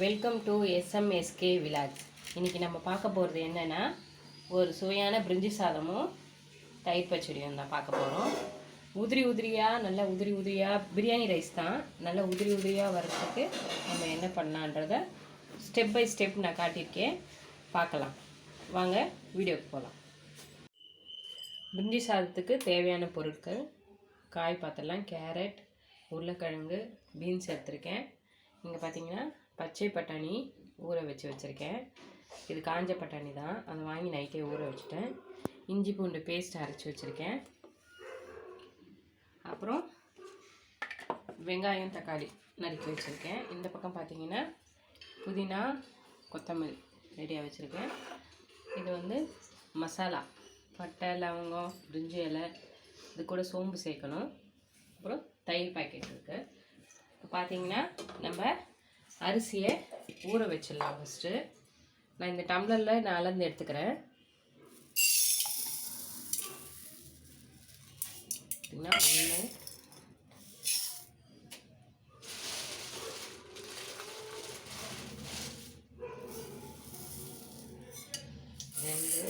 Welcome to எஸ்எம்எஸ்கே விலாஜ் இன்றைக்கி நம்ம பார்க்க போகிறது என்னென்னா ஒரு சுவையான பிரிஞ்சி சாதமும் தயிர் பச்சடியும் தான் பார்க்க போகிறோம் உதிரி உதிரியாக நல்லா உதிரி உதிரியாக பிரியாணி ரைஸ் தான். நல்லா உதிரி உதிரியாக வர்றதுக்கு நம்ம என்ன பண்ணலான்றத ஸ்டெப் பை ஸ்டெப் நான் காட்டியிருக்கேன். பார்க்கலாம். வாங்க வீடியோக்கு போகலாம் பிரிஞ்சி சாதத்துக்கு தேவையான பொருட்கள் காய் பார்த்துடலாம் கேரட் உருளைக்கிழங்கு பீன்ஸ் எடுத்திருக்கேன். இங்கே பார்த்தீங்கன்னா பச்சை பட்டாணி ஊற வச்சு வச்சுருக்கேன். இது காஞ்ச பட்டாணி தான். அதை வாங்கி நைட்டே ஊற வச்சுட்டேன். இஞ்சி பூண்டு பேஸ்ட் அரைச்சி வச்சுருக்கேன். அப்புறம் வெங்காயம் தக்காளி நறுக்கி வச்சுருக்கேன். இந்த பக்கம் பார்த்தீங்கன்னா புதினா கொத்தமல்லி ரெடியாக வச்சுருக்கேன். இது வந்து மசாலா பட்டை லவங்கம் பிரிஞ்சி இலை இது கூட சோம்பு சேர்க்கணும். அப்புறம் தயிர் பாக்கெட் இருக்குது இப்போ பார்த்தீங்கன்னா நம்ம அரிசியை ஊற வச்சிடலாம் ஃபஸ்ட்டு நான் இந்த டம்ளரில் நான் அளந்து எடுத்துக்கிறேன். பார்த்தீங்கன்னா ஒன்று ரெண்டு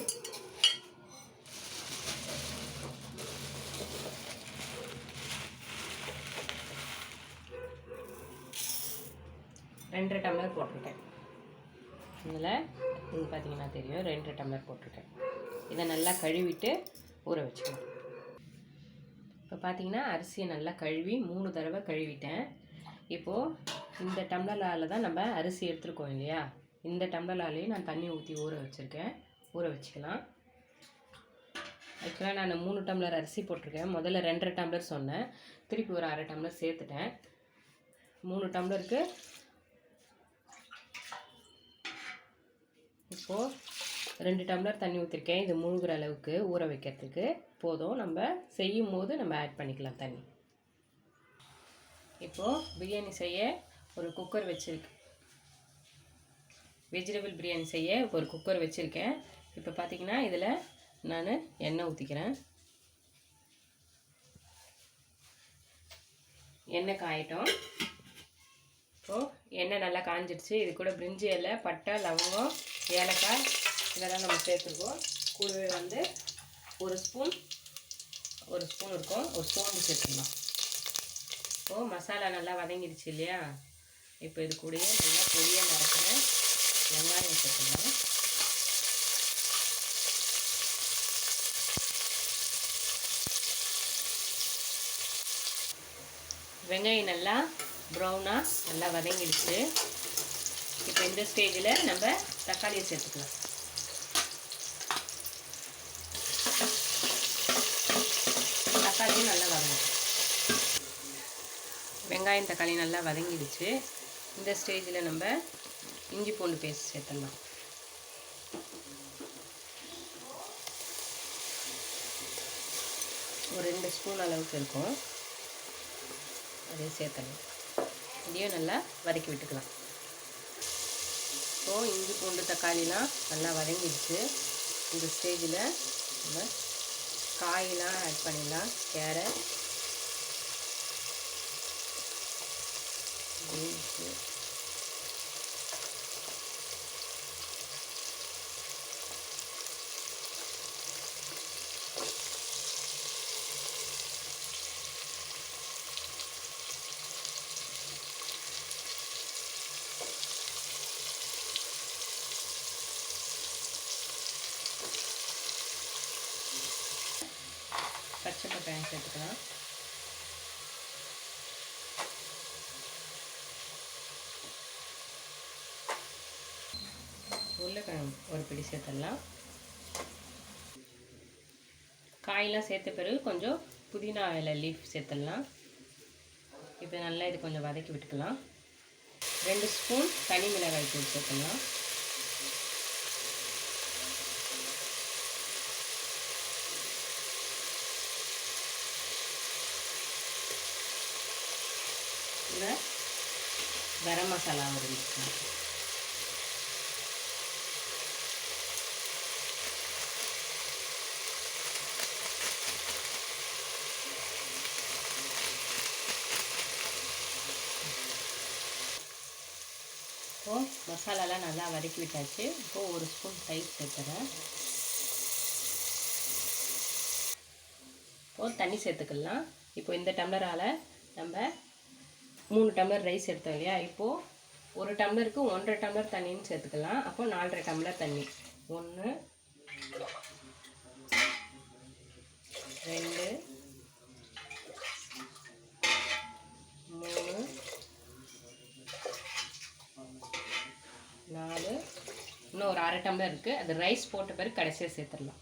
ரெண்டரை டம்ளர் போட்டிருக்கேன். இதில் இது பார்த்தீங்கன்னா தெரியும் ரெண்டரை டம்ளர் போட்டிருக்கேன். இதை நல்லா கழுவிட்டு ஊற வச்சுக்கணும். இப்போ பார்த்தீங்கன்னா அரிசியை நல்லா கழுவி மூணு தடவை கழுவிட்டேன். இப்போது இந்த டம்ளரால் தான் நம்ம அரிசி எடுத்துருக்கோம் இல்லையா? இந்த டம்ளராலேயே நான் தண்ணி ஊற்றி ஊற வச்சுருக்கேன். ஊற வச்சுக்கலாம். ஆக்சுவலாக நான் மூணு டம்ளர் அரிசி போட்டிருக்கேன். முதல்ல ரெண்டரை டம்ளர் சொன்னேன். திருப்பி ஒரு அரை டம்ளர் சேர்த்துட்டேன். மூணு டம்ளருக்கு இப்போது ரெண்டு டம்ளர் தண்ணி ஊற்றிருக்கேன் இது முழுகிற அளவுக்கு ஊற வைக்கிறதுக்கு. போதும். நம்ம செய்யும் போது நம்ம ஆட் பண்ணிக்கலாம் தண்ணி. இப்போது பிரியாணி செய்ய ஒரு குக்கர் வச்சுருக்கேன். வெஜிடபிள் பிரியாணி செய்ய ஒரு குக்கர் வச்சுருக்கேன். இப்போ பார்த்தீங்கன்னா இதில் நான் எண்ணெய் ஊற்றிக்கிறேன் எண்ணெய் காயட்டும். இப்போது எண்ணெய் நல்லா காஞ்சிடுச்சு. இது கூட பிரிஞ்சி இலை பட்டை லவங்கம் ஏலக்காய் இதெல்லாம் நம்ம சேர்த்துருக்கோம். கூடவே வந்து ஒரு ஸ்பூன் ஒரு ஸ்பூன் இருக்கும். ஒரு சோம்பு சேர்த்துக்கலாம் இப்போது மசாலா நல்லா வதங்கிடுச்சு இல்லையா? இப்போ இது கூடயே நல்லா பொடியை நறுக்கிறேன் வெங்காயம் சேர்த்துக்கலாம் வெங்காயம் நல்லா ப்ரௌனாக நல்லா வதங்கிடுச்சு. இப்போ இந்த ஸ்டேஜில் நம்ம தக்காளியை சேர்த்துக்கலாம். தக்காளியும் நல்லா வதங்கும் வெங்காயம் தக்காளி நல்லா வதங்கிடுச்சு. இந்த ஸ்டேஜில் நம்ம இஞ்சி பூண்டு பேஸ்ட் சேர்த்துடலாம். ஒரு ரெண்டு ஸ்பூன் அளவுக்கு இருக்கும். அதையும் சேர்த்தணும் இதையும் நல்லா வதக்கி விட்டுக்கலாம். ஸோ இஞ்சி பூண்டு தக்காளிலாம் நல்லா வதங்கிடுச்சு. இந்த ஸ்டேஜில் நம்ம காயெலாம் ஆட் பண்ணிடலாம். கேரட் பீன்ஸு பேன் சேர்த்துக்கலாம். உருளைக்கிழங்கு ஒரு பிடி சேர்த்துடலாம். காயெல்லாம் சேர்த்த பிறகு கொஞ்சம் புதினா இலை லீஃப் சேர்த்துடலாம். இப்போ நல்லா இது கொஞ்சம் வதக்கி விட்டுக்கலாம். ரெண்டு ஸ்பூன் தனி மிளகாய் தூள் சேர்த்துடலாம். கூட கரம் மசாலா ஒரு இப்போது மசாலாலாம் நல்லா வதக்கி விட்டாச்சு. இப்போது ஒரு ஸ்பூன் தயிர் சேர்த்துறேன். இப்போது தண்ணி சேர்த்துக்கலாம். இப்போ இந்த டம்ளரால் நம்ம மூணு டம்ளர் ரைஸ் எடுத்தோம் இல்லையா? இப்போது ஒரு டம்ளருக்கு ஒன்றரை டம்ளர் தண்ணின்னு சேர்த்துக்கலாம். அப்போ நாலரை டம்ளர் தண்ணி. ஒன்று ரெண்டு மூணு நாலு. இன்னும் ஒரு அரை டம்ளர் இருக்குது அது ரைஸ் போட்ட பிறகு கடைசியாக சேர்த்துடலாம்.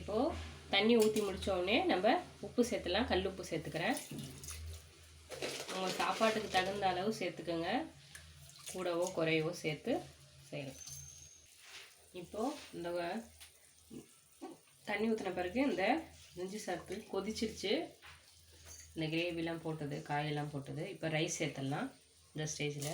இப்போது தண்ணி ஊற்றி முடித்தோடனே நம்ம உப்பு சேர்த்துலாம் கல் உப்பு சேர்த்துக்கிறேன். உங்கள் சாப்பாட்டுக்கு தகுந்த அளவு சேர்த்துக்கோங்க. கூடவோ குறையவோ சேர்த்து செய்யணும். இப்போது இந்த தண்ணி ஊற்றின பிறகு இந்த இஞ்சி சத்து கொதிச்சிருச்சு. இந்த கிரேவிலாம் போட்டது காயெல்லாம் போட்டது. இப்போ ரைஸ் சேர்த்துடலாம். இந்த ஸ்டேஜில்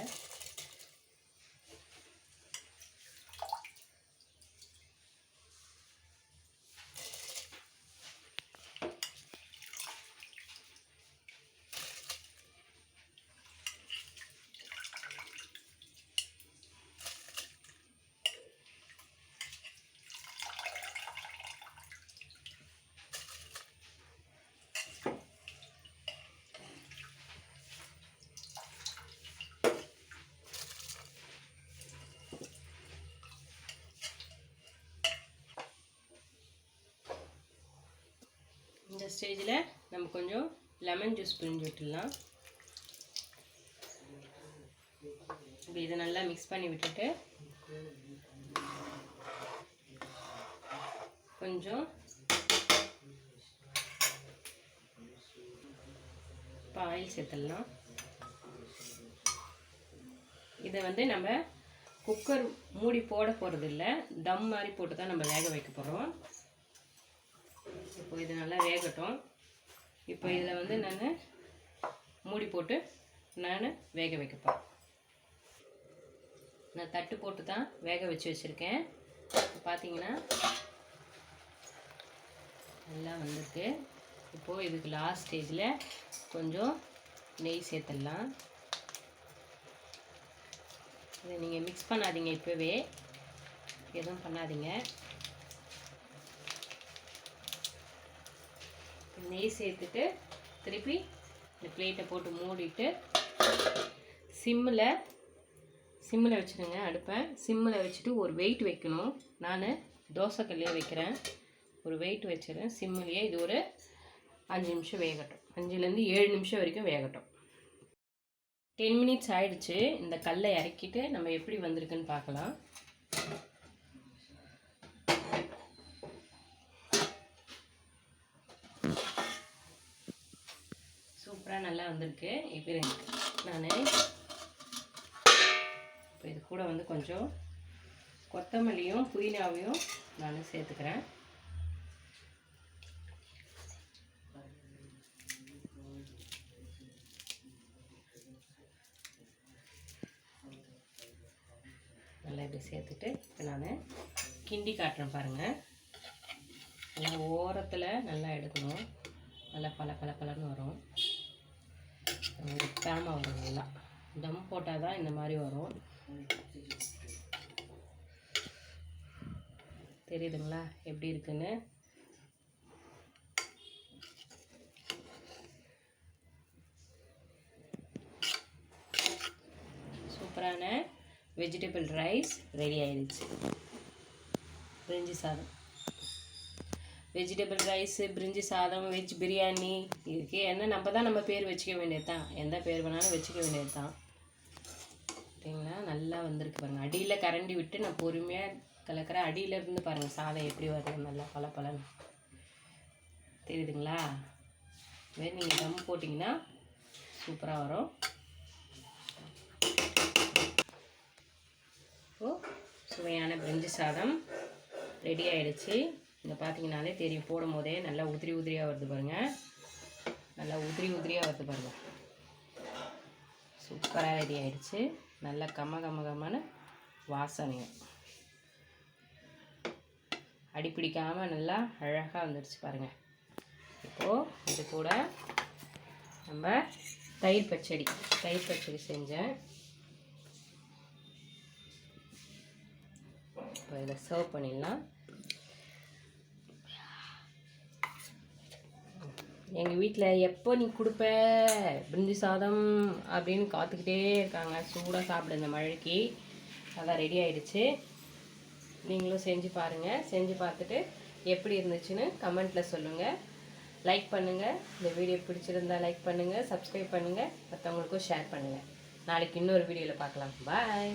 இந்த ஸ்டேஜில் நம்ம கொஞ்சம் லெமன் ஜூஸ் பிழிஞ்சு விட்டுடலாம். இப்போ இதை நல்லா மிக்ஸ் பண்ணி விட்டுட்டு கொஞ்சம் இப்போ ஆயில் சேர்த்துடலாம். இதை வந்து நம்ம குக்கர் மூடி போட போகிறது இல்லை தம் மாதிரி போட்டு தான் நம்ம வேக வைக்க போகிறோம் இப்போ இது நல்லா வேகட்டும். இப்போ இதில் வந்து நான் மூடி போட்டு நான் வேக வைக்கப்பேன் நான் தட்டு போட்டு தான் வேக வச்சு வச்சுருக்கேன். பார்த்தீங்கன்னா நல்லா வந்திருக்கு. இப்போது இதுக்கு லாஸ்ட் ஸ்டேஜில் கொஞ்சம் நெய் சேர்த்துடலாம். இதை நீங்கள் மிக்ஸ் பண்ணாதீங்க இப்போவே. எதுவும் பண்ணாதீங்க. நெய் சேர்த்துட்டு திருப்பி இந்த பிளேட்டை போட்டு மூடிட்டு சிம்மில் சிம்மில் வச்சுருங்க அடுப்பை. சிம்மில் வச்சுட்டு ஒரு வெயிட் வைக்கணும். நான் தோசைக்கல்லையே வைக்கிறேன். ஒரு வெயிட் வச்சுருவேன் சிம்மிலேயே இது ஒரு அஞ்சு நிமிஷம் வேகட்டும். அஞ்சுலேருந்து ஏழு நிமிஷம் வரைக்கும் வேகட்டும். டென் மினிட்ஸ் ஆயிடுச்சு. இந்த கல்லை இறக்கிட்டு நம்ம எப்படி வந்திருக்குன்னு பார்க்கலாம். சூப்பராக நல்லா வந்திருக்கு. இப்போ நான் இப்போ இது கூட வந்து கொஞ்சம் கொத்தமல்லியும் புதினாவையும் நான் சேர்த்துக்கிறேன். நல்லா இப்படி சேர்த்துட்டு இப்போ நான் கிண்டி காட்டுறேன் பாருங்கள் நல்லா ஓரத்தில் நல்லா எடுக்கணும். நல்லா பல பல பலன்னு வரும். பேமா வரும் நல்லா. தம் போட்டால் தான் இந்த மாதிரி வரும். தெரியுதுங்களா? எப்படி இருக்குன்னு? சூப்பரான வெஜிடபிள் ரைஸ் ரெடி ஆயிடுச்சு. பிரிஞ்சி சாதம். வெஜிடபிள் ரைஸு பிரிஞ்சி சாதம் வெஜ் பிரியாணி இதுக்கு என்ன நம்ம தான் நம்ம பேர் வச்சுக்க வேண்டியது தான் எந்த பேர் வேணாலும் வச்சுக்க வேண்டியது தான் சரிங்களா? நல்லா வந்திருக்கு பாருங்கள் அடியில் கரண்டி விட்டு நான் பொறுமையாக கலக்கிற அடியில் இருந்து பாருங்கள் சாதம் எப்படி வருது நல்லா பல பலன்னு தெரியுதுங்களா வேறு நீங்கள் தம் போட்டிங்கன்னா சூப்பராக வரும். இப்போது சுவையான பிரிஞ்சி சாதம் ரெடி ஆயிடுச்சு. இங்கே பார்த்தீங்கனாலே தெரியும். போடும் போதே நல்லா உதிரி உதிரியாக வருது பாருங்கள் நல்லா உதிரி உதிரியாக வருது பாருங்கள் சூப்பராக ரெடி ஆயிடுச்சு. நல்லா கம்ம கம்ம கம்மனு வாசனையும் அடிப்பிடிக்காமல் நல்லா அழகாக வந்துடுச்சு பாருங்கள் இப்போது இது கூட நம்ம தயிர் பச்சடி. தயிர் பச்சடி செஞ்சேன். இப்போ இதில் சர்வ் பண்ணிடலாம். எங்கள் வீட்டில் எப்போ நீ கொடுப்ப? பிரிஞ்சி சாதம் அப்படின்னு காத்துக்கிட்டே இருக்காங்க. சூடாக சாப்பிட இந்த மழைக்கு. அதான் ரெடி ஆயிடுச்சு. நீங்களும் செஞ்சு பாருங்கள் செஞ்சு பார்த்துட்டு எப்படி இருந்துச்சுன்னு கமெண்ட்டில் சொல்லுங்கள் லைக் பண்ணுங்கள் இந்த வீடியோ பிடிச்சிருந்தா லைக் பண்ணுங்கள் சப்ஸ்கிரைப் பண்ணுங்கள் மற்றவங்களுக்கும் ஷேர் பண்ணுங்கள் நாளைக்கு இன்னொரு வீடியோவில் பார்க்கலாம். பாய்